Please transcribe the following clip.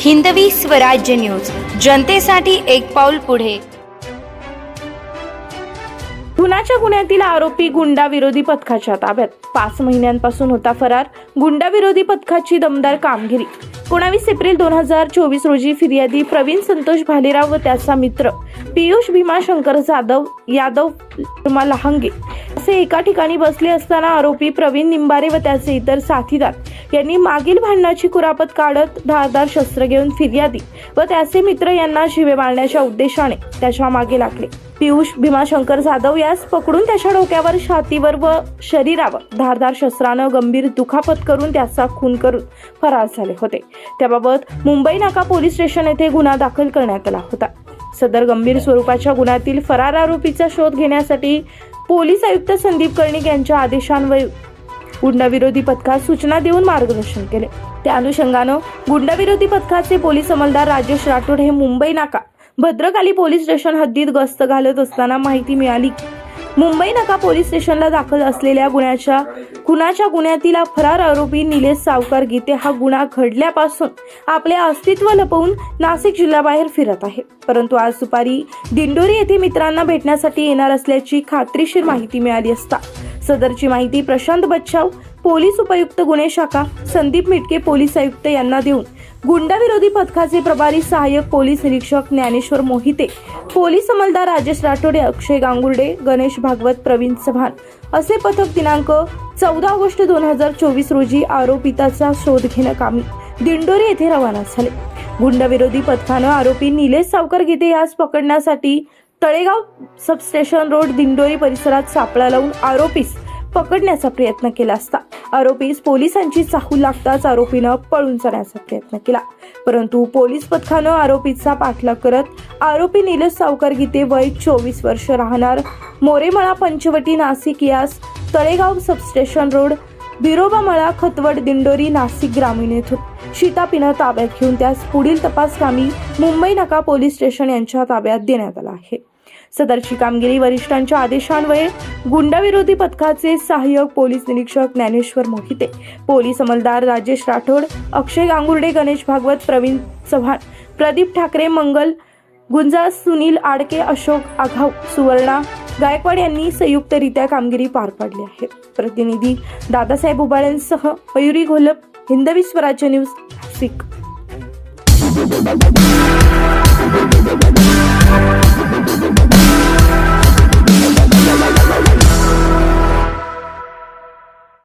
Hindavi Swarajya news. जनतेसाठी एक पाऊल पुढे. खुनाच्या गुन्ह्यातील आरोपी गुंडा विरोधी पथकाच्या ताब्यात. पाच महिन्यांपासून होता फरार. गुंडा विरोधी पथकाची दमदार कामगिरी. एकोणावीस एप्रिल दोन हजार चोवीस रोजी फिर्यादी प्रवीण संतोष भालेराव व त्याचा मित्र पियुष भीमा शंकर जाधव यादव शर्मा लहांगे असे एका ठिकाणी बसले असताना आरोपी प्रवीण निंबारे व त्याचे इतर साथीदार यांनी मागील भांडणाची कुरापत काढत धारदार शस्त्र घेऊन फिर्यादी व त्याचे मित्र यांना शिवे मारण्याच्या उद्देशाने त्याच्यामागे लागले. पियुष भीमाशंकर जाधव यास पकडून त्याच्या डोक्यावर छातीवर व शरीरावर धारदार शस्त्रानं गंभीर दुखापत करून त्याचा खून करून फरार झाले होते. त्याबाबत मुंबई नाका पोलीस स्टेशन येथे गुन्हा दाखल करण्यात आला होता. सदर गंभीर स्वरूपाच्या गुन्ह्यातील फरार आरोपीचा शोध घेण्यासाठी पोलीस आयुक्त संदीप कर्णिक यांच्या आदेशांवर गुंडविरोधी पथकास सूचना देऊन मार्गदर्शन केले. त्या अनुषंगानं गुंडविरोधी पथकाचे पोलीस अंमलदार राजेश राठोड हे मुंबई नाका भद्रकाली पोलीस स्टेशन हद्दीत गस्त घालत असताना माहिती मिळाली. की मुंबई नाका पोलीस स्टेशनला दाखल असलेल्या गुन्ह्याच्या खुनाच्या गुन्ह्यातील फरार आरोपी निलेश सावकार गीते हा गुन्हा घडल्यापासून आपले अस्तित्व लपवून नाशिक जिल्ह्याबाहेर फिरत आहे. परंतु आज दुपारी दिंडोरी येथे मित्रांना भेटण्यासाठी येणार असल्याची खात्रीशीर माहिती मिळाली असता. सदरची माहिती प्रशांत बच्चाव पोलीस उपायुक्त गुन्हे शाखा संदीप मिटके पोलीस आयुक्त यांना देऊन. गुंडाविरोधी पथकाचे प्रभारी सहाय्यक पोलीस निरीक्षक ज्ञानेश्वर मोहिते पोलीस अंमलदार राजेश राठोडे अक्षय गांगुर्डे गणेश भागवत प्रवीण चव्हाण. असे पथक दिनांक चौदा ऑगस्ट दोन हजार चोवीस रोजी आरोपिताचा शोध घेणं कामी. दिंडोरी येथे रवाना झाले. गुंडविरोधी पथकानं आरोपी निलेश सावकर गीते यास पकडण्यासाठी तळेगाव सबस्टेशन रोड दिंडोरी परिसरात सापळा लावून आरोपीस पकडण्याचा प्रयत्न केला असता. आरोपीस पोलिसांची चाहूल लागताच आरोपीनं पळून जाण्याचा प्रयत्न केला. परंतु पोलीस पथकानं आरोपीचा पाठलाग करत आरोपी निलेश सावकर गीते वय चोवीस वर्ष राहणार मोरेमळा पंचवटी नाशिक यास तळेगाव सबस्टेशन रोड बिरोबामळा खतवड दिंडोरी नाशिक ग्रामीण येथून. शितापीनं ताब्यात घेऊन त्यास पुढील तपास कामी मुंबई नाका पोलीस स्टेशन यांच्या ताब्यात देण्यात आला आहे. सदरची कामगिरी वरिष्ठांच्या आदेशान्वये गुंडाविरोधी पथकाचे सहाय्यक पोलीस निरीक्षक ज्ञानेश्वर मोहिते पोलीस अंमलदार राजेश राठोड अक्षय गांगुर्डे गणेश भागवत प्रवीण चव्हाण प्रदीप ठाकरे मंगल गुंजा सुनील आडके अशोक आघाव सुवर्णा गायकवाड यांनी संयुक्तरित्या कामगिरी पार पाडली आहे. प्रतिनिधी दादासाहेब उबाळ्यांसह मयुरी घोलप हिंदवी स्वराज्य न्यूज नाशिक. Thank